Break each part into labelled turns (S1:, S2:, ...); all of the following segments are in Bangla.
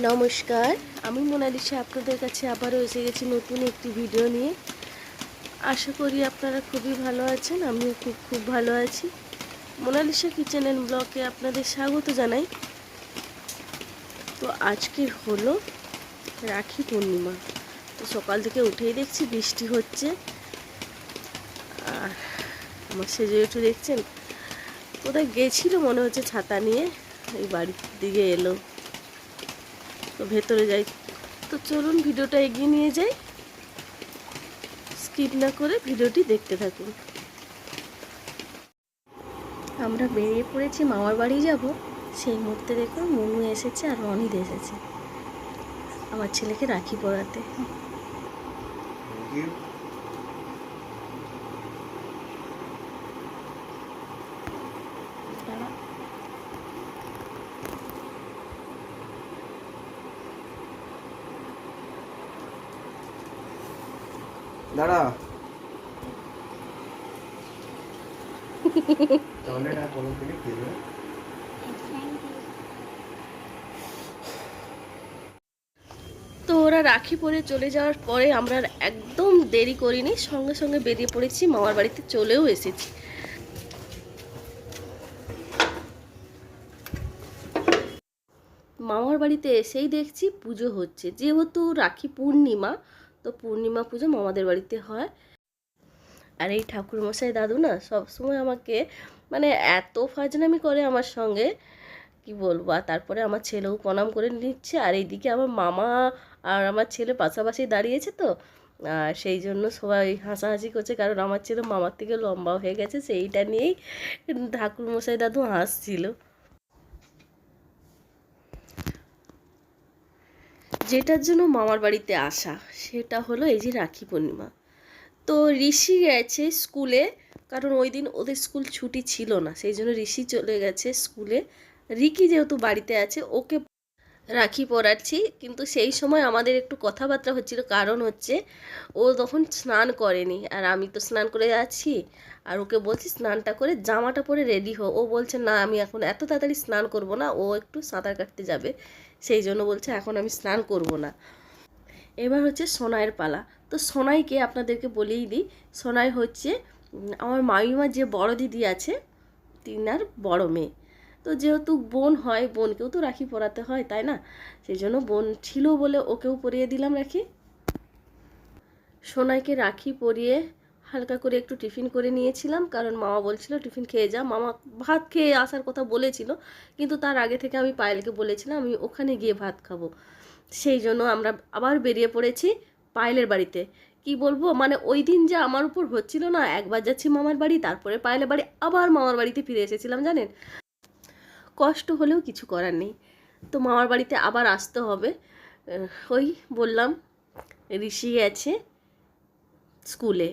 S1: নমস্কার, আমি মোনালিসা আপনাদের কাছে আবারও এসে গেছি নতুন একটি ভিডিও নিয়ে। আশা করি আপনারা খুবই ভালো আছেন, আমিও খুব খুব ভালো আছি। মোনালিসা কিচেন অ্যান্ড ব্লগে আপনাদের স্বাগত জানাই। তো আজকের হলো রাখি পূর্ণিমা। তো সকাল থেকে উঠেই দেখছি বৃষ্টি হচ্ছে। আর আমার সেজে উঠে দেখছেন, কোথায় গেছিল মনে হচ্ছে ছাতা নিয়ে, এই বাড়ির দিকে এলো। তো ভেতরে যাই। তো চলুন ভিডিওটা এগিয়ে নিয়ে যাই। স্কিপ না করে ভিডিওটি দেখতে থাকুন। আমরা বেরিয়ে পড়েছি, মামার বাড়ি যাব। সেই মুহূর্তে দেখুন মনু এসেছে আর অনিদ এসেছে। আমার ছেলেকে রাখি পরাতে।
S2: দাঁড়া। টয়লেট আর কলম থেকে ফিরবে
S1: তো ওরা রাখি পরে চলে যাওয়ার পরে আমরা একদম দেরি করিনি সঙ্গে সঙ্গে বেরিয়ে পড়েছি মামার বাড়িতে চলেও এসেছি। মামার বাড়িতে এসেই দেখছি পুজো হচ্ছে যেহেতু রাখি পূর্ণিমা তো পূর্ণিমা পুজো মামাদের বাড়িতে হয়। আর এই ঠাকুরমশাই দাদু না সবসময় আমাকে মানে এত ফাজলামি করে আমার সঙ্গে, কি বলব? আর তারপরে আমার ছেলেও প্রণাম করে নিচ্ছে। আর এইদিকে আমার মামা আর আমার ছেলে পাশাপাশি দাঁড়িয়েছে তো। সেই জন্য সবাই হাসাহাসি করছে, কারণ আমার ছেলে মামার থেকে লম্বা হয়ে গেছে। সেইটা নিয়েই ঠাকুরমশাই দাদু হাসছিল। যেটার জন্য মামার বাড়িতে আসা, সেটা হলো এই যে রাখি পূর্ণিমা। তো ঋষি গেছে স্কুলে, কারণ ওই দিন ওদের স্কুল ছুটি ছিল না, সেই জন্য ঋষি চলে গেছে স্কুলে। রিকি যেহেতু বাড়িতে আছে, ওকে রাখি পরাচ্ছি, কিন্তু সেই সময় আমাদের একটু কথাবার্তা হচ্ছিল, কারণ হচ্ছে ও তখন স্নান করেনি, আর আমি তো স্নান করে যাচ্ছি আর ওকে বলছি স্নানটা করে জামাটা পরে রেডি হো। ও বলছে, না, আমি এখন এত তাড়াতাড়ি স্নান করব না, ও একটু সাঁতার কাটতে যাবে। সেই জন্য বলছে, এখন আমি স্নান করব না। এবার হচ্ছে সোনাইয়ের পালা। তো সোনাইকে আপনাদেরকে বলেই দিই, সোনাই হচ্ছে আমার মামিমার যে বড় দিদি আছে, তিনার বড় মেয়ে। তো যেহেতু বোন হয়, বোনকেও তো রাখি পরাতে হয়, তাই না? সেই জন্য বোন ছিল বলে ওকেও পরিয়ে দিলাম রাখি। সোনাইকে রাখি পরিয়ে হালকা করে একটু টিফিন করে নিয়েছিলাম, কারণ মামা বলছিল টিফিন খেয়ে যা। মামা ভাত খেয়ে আসার কথা বলেছিল, কিন্তু তার আগে থেকে আমি পায়েলকে বলেছিলাম, আমি ওখানে গিয়ে ভাত খাব। সেই জন্য আমরা আবার বেরিয়ে পড়েছি পায়েলের বাড়িতে। কি বলব? মানে ওই দিন যে আমার উপর হচ্ছিল না, একবার যাচ্ছি মামার বাড়ি, তারপরে পায়েলের বাড়ি, আবার মামার বাড়িতে ফিরে এসেছিলাম, জানেন? কষ্ট হলেও কিছু করার নেই। তো মামার বাড়িতে আবার আসতে হবে। ওই বললাম, ঋষি গেছে স্কুলে।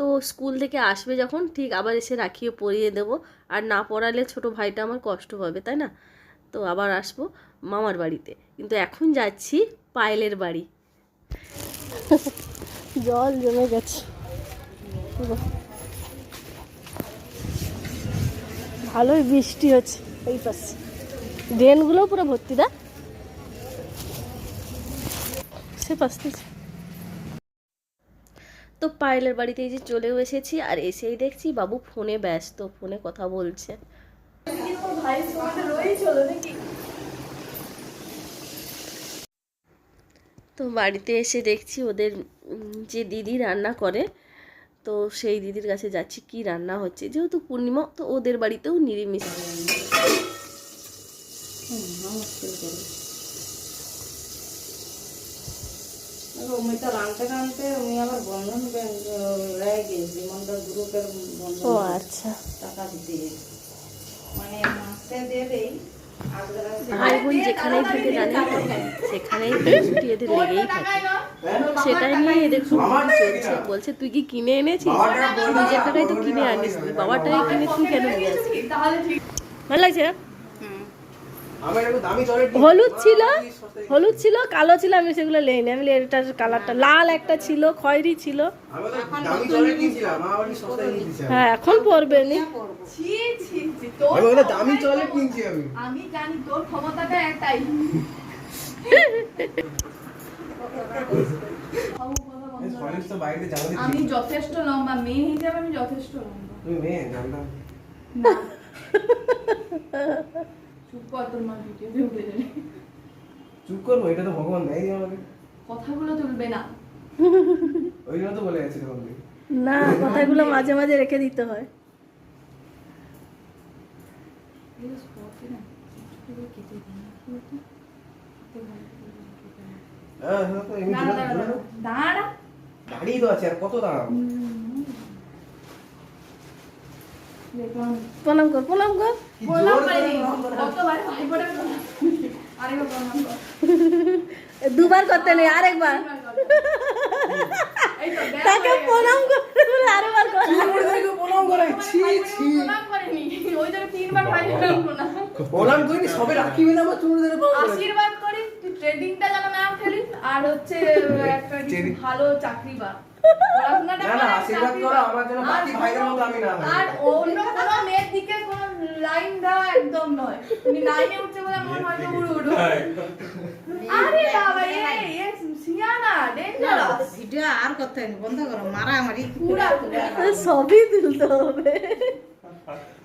S1: তো স্কুল থেকে আসবে যখন, ঠিক আবার এসে রাখিয়ে পরিয়ে দেবো। আর না পড়ালে ছোট ভাইটা আমার কষ্ট হবে, তাই না? তো আবার আসব মামার বাড়িতে। কিন্তু এখন যাচ্ছি পায়েলের বাড়ি। জল জমে গেছে। ভালোই বৃষ্টি হচ্ছে এই পাশে। ড্রেনগুলো পুরো ভর্তি দা সে পাশ থেকে। তো পায়েলের বাড়িতে এই যে চলেও এসেছি আর এসেই দেখছি বাবু ফোনে ব্যস্ত, ফোনে কথা বলছে। তো বাড়িতে এসে দেখছি ওদের যে দিদি রান্না করে, তো সেই দিদির কাছে যাচ্ছি কি রান্না হচ্ছে। যেহেতু পূর্ণিমা, তো ওদের বাড়িতেও নিরামিষ।
S3: উমি তো রানতে রানতে উমি আবার বন্ধন ব্যাংক রেগে জীবনটা গ্রুপের বন্ধন
S1: ও আচ্ছা।
S3: টাকা মানে মাসে দিয়ে দেই
S1: ভাই বোন যেখানেই থাকে সেখানেই ছুটি এদের লেগেই থাকে। সেটাই নিয়ে এদের খুব চলছে। বলছে তুই কি কিনে এনেছিস? নিজের টাকায় তো কিনে আনিস। তুই বাবার টাকায় কিনে তুই কেন নিয়ে আসবি ভালো লাগছে? না?
S2: আমার একটু দামি টয়লেট
S1: হলুদ ছিল হলুদ ছিল কালো ছিল আমি সেগুলো লেইনি। আমি এটার কালারটা লাল একটা ছিল খয়েরি ছিল। হ্যাঁ এখন পরবে নি।
S2: আমি ওটা দামি টয়লেট কিনছি আমি।
S4: আমি জানি তোর ক্ষমতাটা একটাই
S2: সলিড তো বাইরে জামা দিচ্ছি।
S4: আমি যথেষ্ট লম্বা মেয়ে হিসেবে আমি যথেষ্ট লম্বা।
S2: তুমি মেয়ে জানতাম
S4: না। চুপ কর তোর মা ভিডিওতে উঠে যাবে।
S2: চুপ করব এটা তো ভগবান দেয়নি আমাকে।
S4: কথাগুলো তুলবে না।
S2: ওই জন্য তো বলে যাচ্ছি তখন
S1: না কথাগুলো মাঝে মাঝে রেখে দিতে হয়।
S2: হ্যাঁ, হ্যাঁ,
S4: দাঁড়া
S2: দাঁড়িয়ে তো আছে আর কত দাঁড়াবো?
S1: প্রণাম কর প্রণাম কর। দুবার করতে নেই আরেকবার।
S4: এই তো দেখ
S1: তাকে প্রণাম করতে বলে আরেকবার
S2: প্রণাম ছি ছি।
S4: প্রণাম করিনি
S2: সবে রাখি আমার
S4: আশীর্বাদ করি তুই ট্রেডিংটা যেন না ফেলিস আর হচ্ছে একটা ভালো চাকরি পা পড়াশোনাটা
S2: না, না,
S4: করে,
S2: আশীর্বাদ
S4: চাকরি
S2: করো,
S4: পা।
S2: আমার যেন
S4: আর
S2: বাকি ভাইদের মতো আমি না হই।
S4: আর অন্য কোনো মেয়ের দিকে কোনো লাইন দেওয়া একদম নয়। তুমি লাইনে উঠছে বলে মনে হয় তো উড়ু উড়ু। আরে বাবা এ এ সিয়ানা ডেঞ্জারাস
S3: ভিডিও আর করতে বন্ধ করো মারামারি।
S4: পুরা
S1: সবই তুলতে হবে।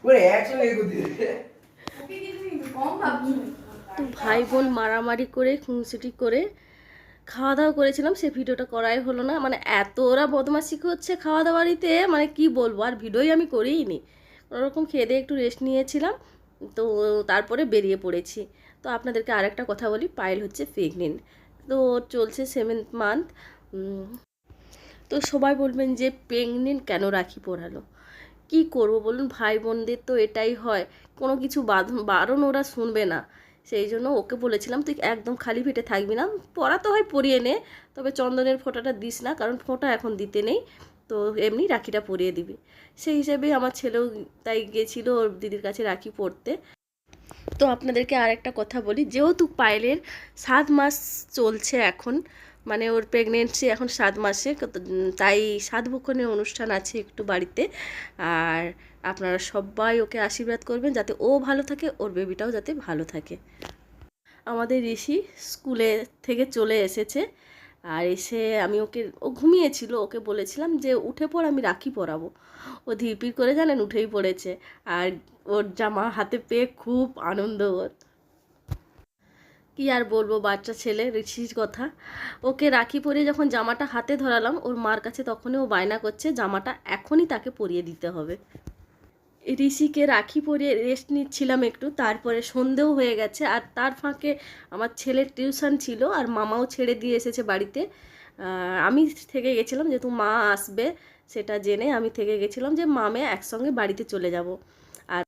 S2: পুরো
S4: কম ভাবছ।
S1: ভাই বোন মারামারি করে খুনসুটি করে খাওয়া দাওয়া করেছিলাম, সে ভিডিওটা করাই হলো না। মানে এত ওরা বদমাশি করছে খাওয়া দাওয়ারিতে মানে কি বলব, আর ভিডিওই আমি করিই নি ওরকম খেয়ে দিয়ে একটু রেস্ট নিয়েছিলাম, তো তারপরে বেরিয়ে পড়েছি। তো আপনাদেরকে আরেকটা কথা বলি, পায়েল হচ্ছে প্রেগনেন্ট তো চলছে সেভেন্থ মান্থ তো সবাই বলবেন যে প্রেগনেন্ট কেন রাখি পড়ালো? কি করব বলুন ভাই বোনদের তো এটাই হয়। কোনো কিছু বারণ ওরা শুনবে না। সেই জন্য ওকে বলেছিলাম, তুই একদম খালি পেটে থাকবি না। পড়া তো হয় পরিয়ে নে, তবে চন্দনের ফোঁটাটা দিস না, কারণ ফোঁটা এখন দিতে নেই, তো এমনি রাখিটা পরিয়ে দিবি। সেই হিসেবে আমার ছেলেও তাই গেছিল ওর দিদির কাছে রাখি পড়তে। তো আপনাদেরকে আরেকটা কথা বলি, যেহেতু পায়েলের সাত মাস চলছে এখন মানে ওর প্রেগনেন্সি এখন সাত মাসে তাই সাত ভক্ষণের অনুষ্ঠান আছে একটু বাড়িতে, আর আপনারা সবাই ওকে আশীর্বাদ করবেন যাতে ও ভালো থাকে, ওর বেবিটাও যাতে ভালো থাকে। আমাদের ঋষি স্কুলে থেকে চলে এসেছে আর এসে আমি ওকে, ও ঘুমিয়েছিল, ওকে বলেছিলাম যে উঠে পড়, আমি রাখি পরাবো। ও ধীরপির করে জানেন উঠেই পড়েছে আর ওর জামা হাতে পেয়ে খুব আনন্দ কি আর বলব বাচ্চা ছেলে ঋষির কথা। ওকে রাখি পরিয়ে যখন জামাটা হাতে ধরালাম, ওর মার কাছে তখনই ও বায়না করছে, জামাটা এখনই তাকে পরিয়ে দিতে হবে। ঋষিকে রাখি পরিয়ে রেস্ট নিচ্ছিলাম একটু, তারপরে সন্ধেও হয়ে গেছে। আর তার ফাঁকে আমার ছেলের টিউশন ছিল আর মামাও ছেড়ে দিয়ে এসেছে বাড়িতে। আমি থেকে গেছিলাম যেহেতু মা আসবে, সেটা জেনে আমি থেকে গেছিলাম যে মামে একসঙ্গে বাড়িতে চলে যাব। আর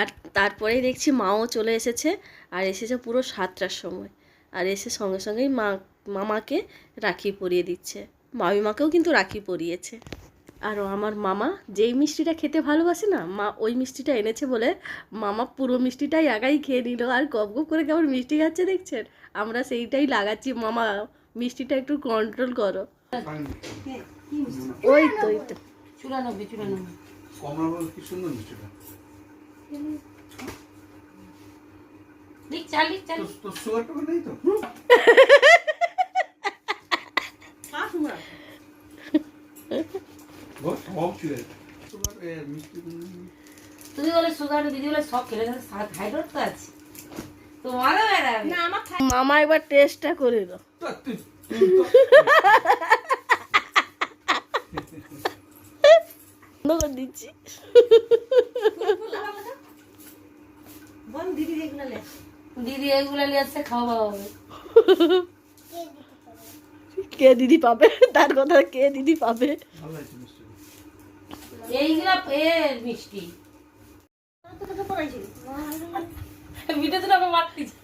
S1: আর তারপরেই দেখছি মাও চলে এসেছে আর এসেছে পুরো সাতটার সময়। আর এসে সঙ্গে সঙ্গেই মা, মামাকে রাখি পরিয়ে দিচ্ছে। মামিমাকেও কিন্তু রাখি পরিয়েছে। আর আমার মামা যেই মিষ্টিটা খেতে ভালোবাসে না মা ওই মিষ্টিটা এনেছে বলে মামা পুরো মিষ্টিটাই আগাই খেয়ে নিল। আর গপ গপ করে কেমন মিষ্টি খাচ্ছে দেখছেন? আমরা সেইটাই লাগাচ্ছি। মামা মিষ্টিটা একটু কন্ট্রোল করো। ওই তো ওই তো।
S3: চুরানব্বই চুরানব্বই।
S5: কমলা বল কি সুন্দর মিষ্টিটা। তো তোর সুগার টুগার নেই তো গো সব ছিল সুগার এ মিষ্টি উম,
S3: তুই বলে সুগার দিদি বলে সব খেলে হাইড্রোট তো আছে। তোমারও বেড়াবে না আমার
S1: মামা একবার টেস্টটা করে দাও। বন্ধ করে দিচ্ছি।
S3: দিদি এগুলো লে দিদি এগুলো নিয়ে আসছে খাওয়া হবে।
S1: কে দিদি পাবে? তার কথা কে দিদি পাবে?
S3: এইগুলো এ মিষ্টি। ভিডিও তো আমি মারতেছি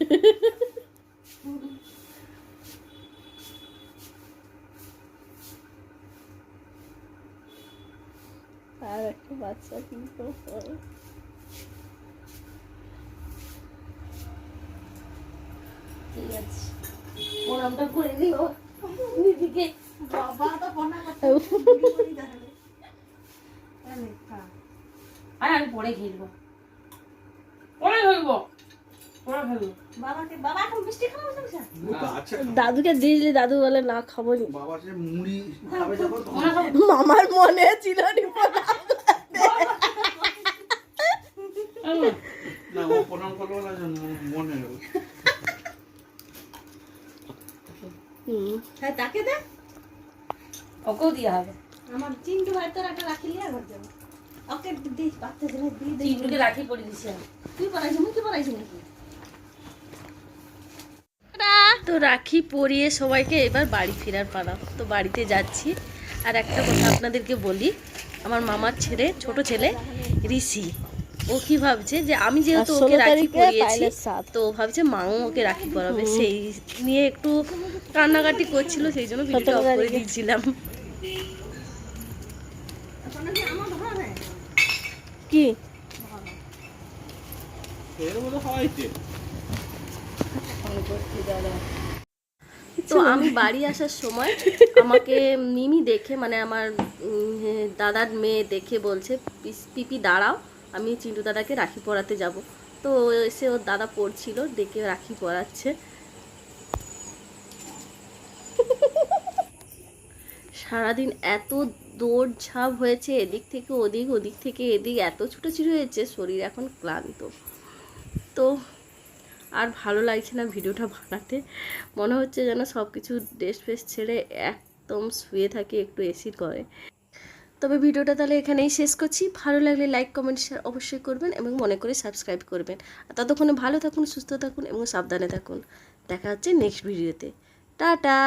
S1: আর একটা বাচ্চা কিন্তু।
S3: ঠিক আছে। প্রণামটা করে দিও। দিদিকে আর আমি পরে পরে
S5: আচ্ছা
S1: দাদুকে দিয়েছিলি দাদু বলে না খাব নি।
S5: বাবা সে মুড়ি খাবে যখন তখন।
S1: মামার মনে ছিল
S5: মনে
S3: হ্যাঁ তাকে দে।
S4: ওকেও দিয়া হবে।
S3: আমার চিন্টু ভাই তোর একটা রাখি লিয়া ঘর যাব। ওকে দিস বাচ্চা ছেলে দিয়ে দিই
S4: চিন্টুকে রাখি দিছি
S3: তুই পড়াইছিস মুই কি পড়াইছি নাকি?
S1: তো রাখি পরিয়ে সবাইকে এবার বাড়ি ফেরার পালা। তো বাড়িতে যাচ্ছি। আর একটা কথা আপনাদেরকে বলি আমার মামার ছেলে ছোট ছেলে ঋষি। ও কি ভাবছে যে আমি যেহেতু ওকে রাখি পরিয়েছি তো ও ভাবছে মাও ওকে রাখি পরাবে। সেই নিয়ে একটু কান্নাকাটি করছিল সেই জন্য ভিডিওটা অফ করে দিয়েছিলাম। কি? তো আমি বাড়ি আসার সময় আমাকে মিমি দেখে মানে আমার দাদার মেয়ে দেখে বলছে "পিস- পিপি দাঁড়াও আমি চিন্টু দাদাকে রাখি পরাতে যাব। তো এসে ওর দাদা পড়ছিল ডেকে রাখি পরাচ্ছে। সারাদিন এত দৌড়ঝাঁপ হয়েছে এদিক থেকে ওদিক ওদিক থেকে এদিক। এত ছুটোছুটি হয়েছে, শরীর এখন ক্লান্ত। তো আর ভালো লাগছে না ভিডিওটা বানাতে। মনে হচ্ছে যেন সব কিছু ড্রেস ফ্রেস ছেড়ে একদম শুয়ে থাকে, একটু এসি করে। তবে ভিডিওটা তাহলে এখানেই শেষ করছি। ভালো লাগলে লাইক কমেন্ট শেয়ার অবশ্যই করবেন এবং মনে করে সাবস্ক্রাইব করবেন। আর ততক্ষণে ভালো থাকুন, সুস্থ থাকুন এবং সাবধানে থাকুন। দেখা হচ্ছে নেক্সট ভিডিওতে টাটা!